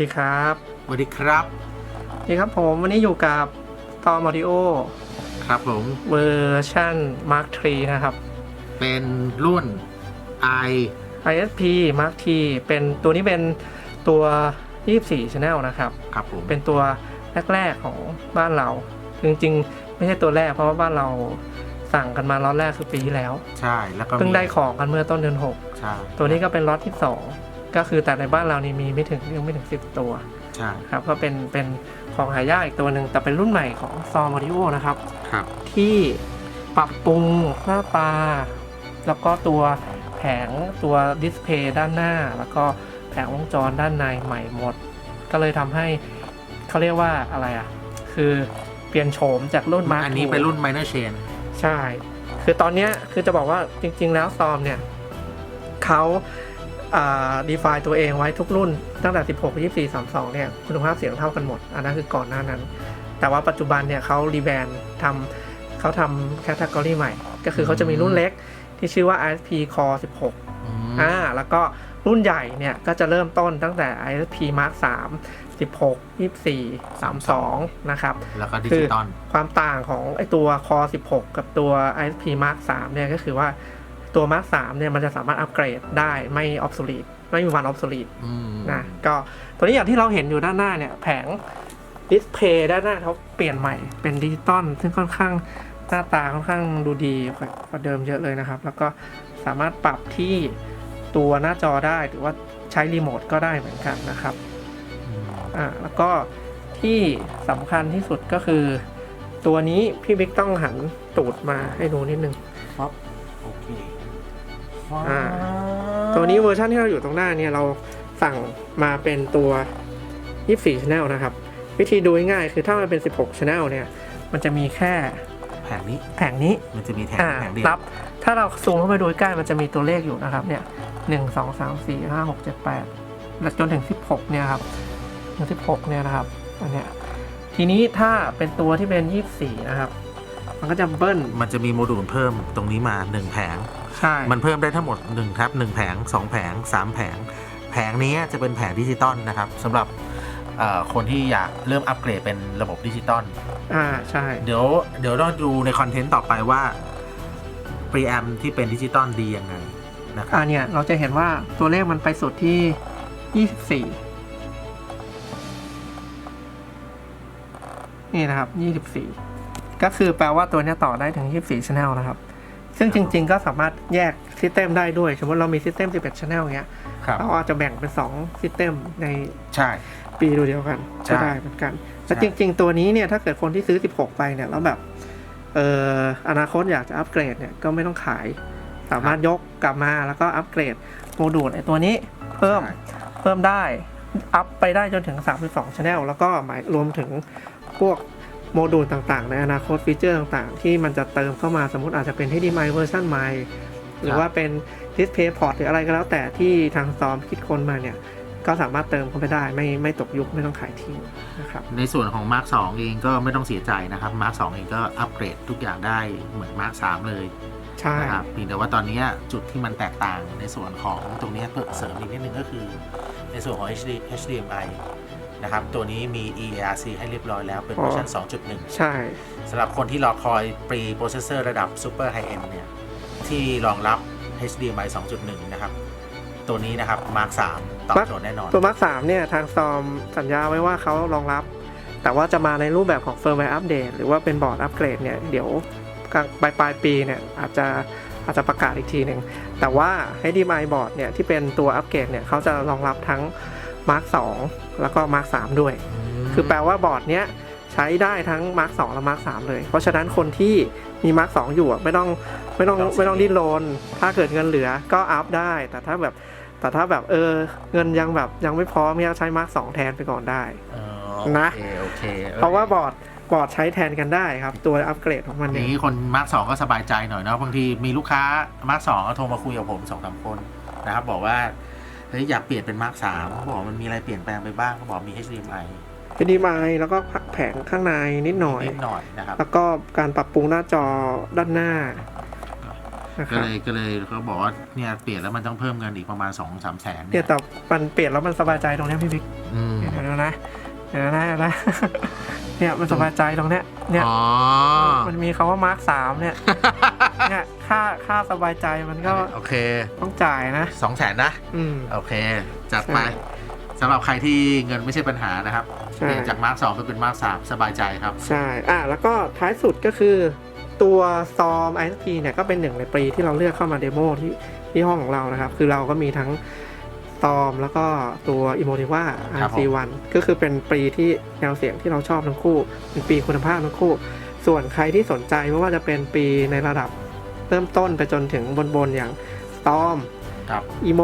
ดีครับสวัสดีครับนี่ครับผมวันนี้อยู่กับตอมอดิโอครับผม เวอร์ชัน Mark III นะครับ เป็นรุ่น i ISP Mark T เป็นตัวนี้เป็นตัว 24 Channel นะครับ ครับผม เป็นตัวแรกๆของบ้านเรา จริงๆ ไม่ใช่ตัวแรกเพราะว่าบ้านเราสั่งกันมาล็อตแรกคือปีที่แล้ว ใช่ แล้วก็มีเพิ่งได้ของกันเมื่อต้นเดือนใช่6ตัวนี้ก็เป็นล็อตที่ 2 ก็คือแต่ในบ้านเรานี่มีไม่ถึงยังไม่ถึง 10 ตัวใช่ครับก็เป็นเป็นของหายากอีกตัวหนึ่งแต่เป็นรุ่นใหม่ของซอมอดิโอนะครับ ครับ ที่ปรับปรุงหน้าตา แล้วก็ตัวแผงตัวดิสเพย์ด้านหน้า แล้วก็แผงวงจรด้านในใหม่หมด ก็เลยทำให้เขาเรียกว่าอะไรอะ คือเปลี่ยนโฉมจากรุ่นมาอันนี้เป็นรุ่น minor chain ใช่ คือตอนเนี้ยคือจะบอกว่าจริง ๆ แล้วซอมเนี่ยเขา อ่า define ตัวเองไว้ทุกรุ่นตั้งแต่ 16 24 32 เนี่ย คุณภาพเสียงเท่ากันหมด อันนั้นคือก่อนหน้านั้น แต่ว่าปัจจุบันเนี่ยเขารีแบรนด์ทำเขาทำแคตตากรีใหม่ ก็คือเขาจะมีรุ่นเล็กที่ชื่อว่า ISP Core 16อืมอ่าแล้วก็รุ่นใหญ่เนี่ย ก็จะเริ่มต้นตั้งแต่ ISP Mark 3 16 24 32 นะครับ แล้วก็ดิจิตอลความต่างของไอตัว Core 16 กับตัว ISP Mark 3 เนี่ยก็คือว่า ตัว Mark 3เนี่ยมันจะสามารถอัปเกรดได้ไม่ obsolete ไม่มีวัน obsolete อืมนะก็ตัวนี้อย่างที่เราเห็นอยู่ด้านหน้าเนี่ย แผงดิสเพย์ด้านหน้าเขาเปลี่ยนใหม่เป็นดิจิตอลซึ่งค่อนข้างหน้าตาค่อนข้างดูดีกว่ากว่าเดิมเยอะเลยนะครับ แล้วก็สามารถปรับที่ตัวหน้าจอได้หรือว่าใช้รีโมทก็ได้เหมือนกันนะครับอืมอ่าแล้วก็ที่สำคัญที่สุดก็คือ ตัวนี้พี่บิ๊กต้องหันตูดมาให้ดูนิดนึงครับโอเค อ่าตัวนี้เวอร์ชันที่เราอยู่ตรงหน้าเนี่ยเราสั่งมาเป็นตัว 24 Channel นะครับ วิธีดูง่ายๆคือถ้ามันเป็น 16 Channel เนี่ย มันจะมีแค่แผงนี้แผงนี้มันจะมีแถงอ่าแผงเดียวรับ ถ้าเราซูมเข้าไปดูใกล้มันจะมีตัวเลขอยู่นะครับเนี่ยหนึ่งสองสามสี่ห้าหกเจ็ดแปดและจนถึงสิบหกเนี่ยครับถึงสิบหกเนี่ยนะครับอันเนี้ยทีนี้ถ้าเป็นตัวที่เป็นยี่สี่นะครับ มันก็จะเบิ้ลมันจะมีโมดูลเพิ่มตรงนี้มา1แผง ใช่ มันเพิ่มได้ทั้งหมด1แท็บ1แผง 2 แผง 3 แผง แผงนี้จะเป็นแผงดิจิตอลนะครับสำหรับเอ่อคนที่อยากเริ่มอัปเกรดเป็นระบบดิจิตอลอ่าใช่ เดี๋ยวเดี๋ยวเราดูในคอนเทนต์ต่อไปว่า preamp ที่เป็นดิจิตอลดียังไงนะครับอ่าเนี่ย เราจะเห็นว่าตัวเลขมันไปสุดที่ยี่สิบสี่นี่นะครับยี่สิบสี่ก็คือแปลว่าตัวเนี้ยต่อได้ถึงยี่สิบสี่ชแนลนะครับ ซึ่งจริง ๆ ก็สามารถแยกซิสเต็มได้ด้วย สมมติเรามีซิสเต็ม11 Channel เงี้ยครับเราอาจจะแบ่งเป็น2ซิสเต็มในใช่ ปีเดียวกันใช่ ก็ได้เหมือนกันและใช่จริง ๆ ตัวนี้เนี่ยถ้าเกิดคนที่ซื้อ 16 ไปเนี่ยแล้วแบบเอ่ออนาคตอยากจะอัปเกรดเนี่ยก็ไม่ต้องขาย สามารถยกกลับมาแล้วก็อัปเกรดโมดูลไอตัวนี้เพิ่ม ใช่เพิ่มได้ อัพไปได้จนถึง 32 Channel แล้วก็หมายรวมถึงพวก โมดูลต่างๆ ในอนาคตฟีเจอร์ต่างๆ ที่มันจะเติมเข้ามาสมมติอาจจะเป็น HDMI เวอร์ชันใหม่หรือว่าเป็น Display Port หรืออะไรก็แล้วแต่ที่ทางซอมคิดค้นมาเนี่ย ก็สามารถเติมเข้าไปได้ไม่ไม่ตกยุคไม่ต้องขายทิ้งนะครับในส่วนของ Mark 2 เองก็ไม่ต้องเสียใจนะครับ Mark 2 เองก็อัปเกรดทุกอย่างได้เหมือน Mark 3 เลยใช่นะครับเพียงแต่ว่าตอนนี้จุดที่มันแตกต่างในส่วนของตรงนี้เพิ่มเสริมอีกนิดนึงก็คือ ในส่วนของ HD HDMI นะครับ ตัวนี้มี EARC ให้เรียบร้อยแล้วเป็นเวอร์ชัน2.1 ใช่สำหรับคนที่รอคอย pre processor ระดับ super high end เนี่ย ที่รองรับ HDMI 2.1 นะครับ ตัวนี้นะครับ Mark 3ตอบโจทย์แน่นอน ตัวมาร์คสามเนี่ย ทางซอมสัญญาไว้ว่าเขารองรับ แต่ว่าจะมาในรูปแบบของเฟิร์มแวร์อัปเดตหรือว่าเป็นบอร์ดอัปเกรดเนี่ย เดี๋ยวกลางปลายปลายปีเนี่ยอาจจะอาจจะประกาศอีกทีหนึ่ง แต่ว่า HDMI บอร์ดเนี่ย ที่เป็นตัวอัปเกรดเนี่ย เขาจะรองรับทั้ง Mark 2 แล้วก็ Mark 3 ด้วย คือแปลว่าบอร์ดเนี้ยใช้ได้ทั้ง Mark 2 และ Mark 3 เลย เพราะฉะนั้นคนที่มี Mark 2 อยู่อะไม่ต้องไม่ต้องไม่ต้องดิ้นรนถ้าเกิดเงินเหลือก็อัพได้ แต่ถ้าแบบแต่ถ้าแบบเออเงินยังแบบยังไม่พร้อมเนี่ยใช้ Mark 2 แทนไปก่อนได้อ๋อนะโอเคโอเคเพราะว่าบอร์ดบอร์ดใช้แทนกันได้ครับ ตัวอัปเกรดของมันอเนี่ย่ายงนี้คนมาร์กสองก็สบายใจหน่อยเนาะบางทีมีลูกค้ามาร์กสองก็โทรมาคุยกับผมสองสามคนนะครับ บอกว่า เฮ้ยอยากเปลี่ยนเป็นมาร์กสามเขาบอกมันมีอะไรเปลี่ยนแปลงไปบ้างเขาบอกมี HDMI เป็นดีมายแล้วก็แผงข้างในนิดหน่อยนิดหน่อยนะครับแล้วก็การปรับปรุงหน้าจอด้านหน้านะคก็รับเลยก็เลยเขาบอกว่าเนี่ยเปลี่ยนแล้วมันต้องเพิ่มเงินอีกประมาณ2องสามแสนเนี่ยแต่มันเปลี่ยนแล้วมันสบายใจตรงเนี้ยพี่บิ๊กอืมเดี๋ยวนะ เดี๋ยวนะเดี๋ยวนะ เนี่ยมันสบายใจตรงเนี้ย เนี่ยอ๋อ มันมีคำว่ามาร์คสามเนี่ย เนี่ยค่าค่าสบายใจมันก็โอเคต้องจ่ายนะ สองแสนนะ อืม โอเค จัดไปใช่สำหรับใครที่เงินไม่ใช่ปัญหานะครับใช่ เปลี่ยนจากมาร์กสองไปเป็นมาร์กสามสบายใจครับ ใช่ อะ แล้วก็ท้ายสุดก็คือ ตัวซอม ISP เนี่ยก็เป็นหนึ่งในปรีที่เราเลือกเข้ามาเดโมที่ที่ห้องของเรานะครับ คือเราก็มีทั้ง ซอมแล้วก็ตัว i m o t i v a ครับผม RC1 ก็คือเป็นปรีที่แนวเสียงที่เราชอบทั้งคู่ เป็นปีคุณภาพทั้งคู่ ส่วนใครที่สนใจไม่ว่าจะเป็นปีในระดับเริ่มต้นไปจนถึงบนๆอย่างซอม ครับอีโม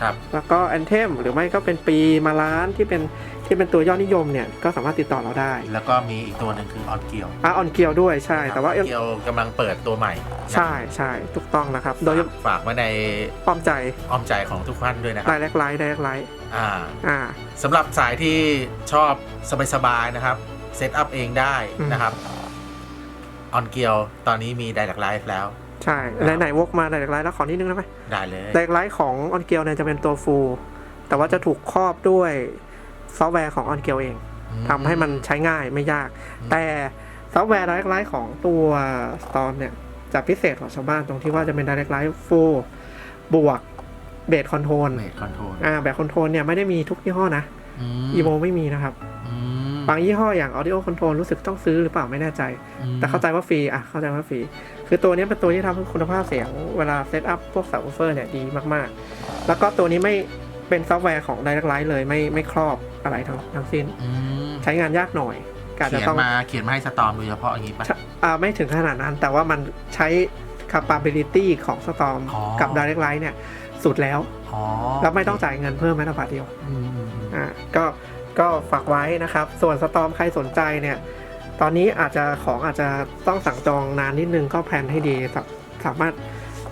ครับแล้วก็แอนเทมหรือไม่ก็เป็นปีมาล้านที่เป็นที่เป็นตัวยอดนิยมเนี่ยก็สามารถติดต่อเราได้ แล้วก็มีอีกตัวหนึ่งคือออนเกียวอะออนเกียวด้วยใช่ แต่ว่าเกียวกำลังเปิดตัวใหม่ ใช่ใช่ถูกต้องนะครับ โดยฝากไว้ในป้อมใจอ้อมใจของทุกท่านด้วยนะคไดรับเรกไลท์ไดเรกไลท์อ่าอ่าสำหรับสายที่ชอบสบายๆนะครับเซตอัพเองได้อืมนะครับ ออนเกียวตอนนี้มี Direct Live แล้ว ใช่ ไหนไหนวกมาไดเรกไลท์แล้วขอนิดนึงได้ไหมได้เลยไดเรกไลท์ของออนเกียวเนี่ยจะเป็นตัวฟูลแต่ว่าจะถูกครอบด้วยซอฟต์แวร์ของออนเกียวเองทำให้มันใช้ง่ายไม่ยาก แต่ซอฟต์แวร์ Direct Light ของตัว Storm เนี่ยจะพิเศษกว่าชาวบ้านตรงที่ว่าจะเป็น Direct Light Full บวกเบสคอนโทรลเมดคอนโทรลอ่าแบบคอนโทรลเนี่ยไม่ได้มีทุกยี่ห้อนะอีโมไม่มีนะครับ บางยี่ห้ออย่าง Audio Control รู้สึกต้องซื้อหรือเปล่าไม่แน่ใจ แต่เข้าใจว่าฟรีอะเข้าใจว่าฟรี คือตัวนี้เป็นตัวที่ทำให้คุณภาพเสียงเวลาเซตอัพพวกสับวูเฟอร์เนี่ยดีมากๆ แล้วก็ตัวนี้ไม่เป็นซอฟต์แวร์ของ Direct Light เลยไม่ไม่ครอบอะไรทั้งทั้งสิ้นอืมใช้งานยากหน่อยกาจะเขียนต้องมาเขียนมาให้สตอมโดยเฉพาะอย่างนี้ปะอ่าไม่ถึงขนาดนั้น แต่ว่ามันใช้ capability ของ Storm อ๋อกับ Direct Light เนี่ยสุดแล้วอ๋อแล้วไม่ต้องจ่ายเงินเพิ่มแม้แต่บาทเดียวอืมอืมอืมอ่าก็ ก็ฝากไว้นะครับ ส่วน Storm ใครสนใจเนี่ย ตอนนี้อาจจะของอาจจะต้องสั่งจองนานนิดนึงก็แพลนให้ดีสาสามารถ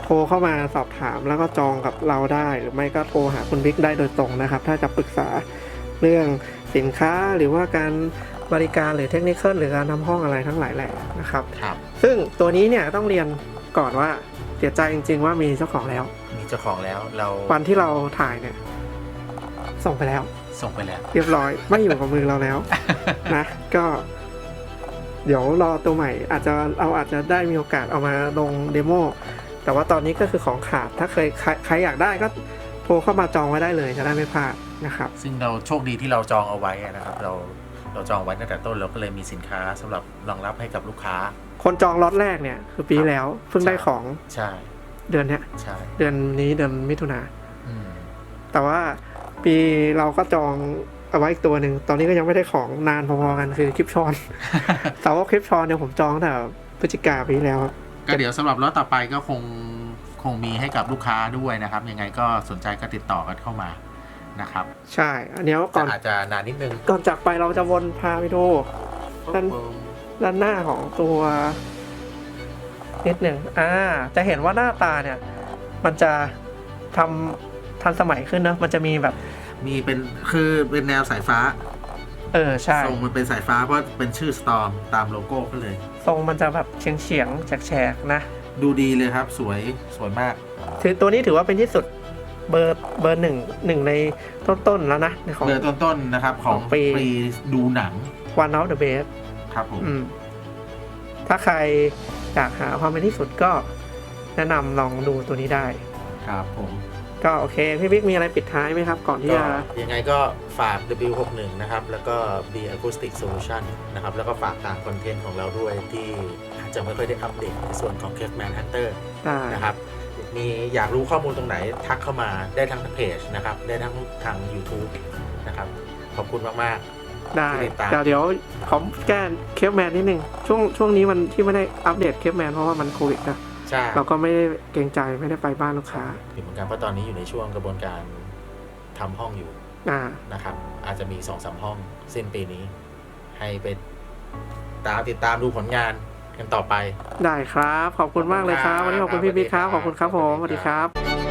โทรเข้ามาสอบถามแล้วก็จองกับเราได้ หรือไม่ก็โทรหาคุณบิ๊กได้โดยตรงนะครับ ถ้าจะปรึกษาเรื่องสินค้าหรือว่าการบริการหรือเทคนิคหรือการทำห้องอะไรทั้งหลายแหล่นะครับ ครับ ซึ่งตัวนี้เนี่ยต้องเรียนก่อนว่าเสียใจจริง ๆ ว่ามีเจ้าของแล้ว มีเจ้าของแล้วเราวันที่เราถ่ายเนี่ย ส่งไปแล้ว ส่งไปแล้ว เรียบร้อยไม่อยู่กับมือเราแล้วนะ ก็ เดี๋ยวรอตัวใหม่ อาจจะเราอาจจะได้มีโอกาสเอามาลงเดโมแต่ว่าตอนนี้ก็คือของขาดถ้าเคยใครใครอยากได้ก็โทรเข้ามาจองไว้ได้เลยจะได้ไม่พลาดนะครับ ซึ่งเราโชคดีที่เราจองเอาไว้นะครับ เราเราจองไว้ตั้งแต่ต้นเราก็เลยมีสินค้าสำหรับรองรับให้กับลูกค้า คนจองล็อตแรกเนี่ยคือปีแล้วเพิ่งได้ของใช่ เดือนเนี้ยใช่เดือนนี้เดือนมิถุนาอืมแต่ว่า ปีเราก็จองเอาไว้อีกตัวหนึ่ง ตอนนี้ก็ยังไม่ได้ของนานพอๆกันคือคลิปชอน แต่ว่าคลิปชอนเนี่ยผมจองตั้งแต่พฤศจิกาปีที่แล้วครับ ก็เดี๋ยวสำหรับรถต่อไปก็คงคงมีให้กับลูกค้าด้วยนะครับ ยังไงก็สนใจก็ติดต่อกันเข้ามานะครับ ใช่ อันเนี้ยก่แต่อนอาจจะนานนิดนึง ก่อนจากไปเราจะวนพาไปดูด้านด้านหน้าของตัวนิดหนึ่งอ่า จะเห็นว่าหน้าตาเนี่ย มันจะทำทันสมัยขึ้นเนอะมันจะมีแบบ มีเป็นคือเป็นแนวสายฟ้า เออใช่ทรงมันเป็นสายฟ้าเพราะเป็นชื่อ Storm ตามโลโก้ก็เลย ทรงมันจะแบบเฉียงเฉียงๆแฉกๆนะ ดูดีเลยครับสวยสวยมาก ถือตัวนี้ถือว่าเป็นที่สุดเบอร์เบอร์หนึ่งหนึ่งในต้นๆแล้วนะในของเบอร์ต้นๆนะครับ ของของปีปีดูหนัง One of the best ครับผมอืมถ้าใครอยากหาความเป็นที่สุดก็แนะนำลองดูตัวนี้ได้ ครับผมก็โอเคพี่บิ๊กมีอะไรปิดท้ายไหมครับ ก่อนที่ก็จะ ยังไงก็ฝาก W61 นะครับ แล้วก็ B Acoustic Solution นะครับ แล้วก็ฝากตามคอนเทนต์ของเราด้วยที่อาจจะไม่ค่อยได้อัปเดตในส่วนของ Caveman Hunter ได้นะครับ มีอยากรู้ข้อมูลตรงไหนทักเข้ามาได้ทั้งเพจนะครับ ได้ทั้งทาง YouTube นะครับ ขอบคุณมาก ได้ติดตาม เดี๋ยวเดี๋ยวขอแก้เคปแมนนิดนึงช่วงช่วงนี้มันที่ไม่ได้อัปเดตเคปแมนเพราะว่ามันโควิดนะๆ ใช่เราก็ไม่ได้เกรงใจไม่ได้ไปบ้านลูกค้าอยู่เหมือนกันเพราะตอนนี้อยู่ในช่วงกระบวนการทำห้องอยู่อ่านะครับ อาจจะมี2อสห้องสิ้นปีนี้ ให้ไปตามติดตามดูผลงานกันต่อไป ได้ครับ ขอบคุณมากเลยครับ วันนี้ขอบคุณพี่บิ๊กครับ ขอบคุณครับผมสวัสดีครับ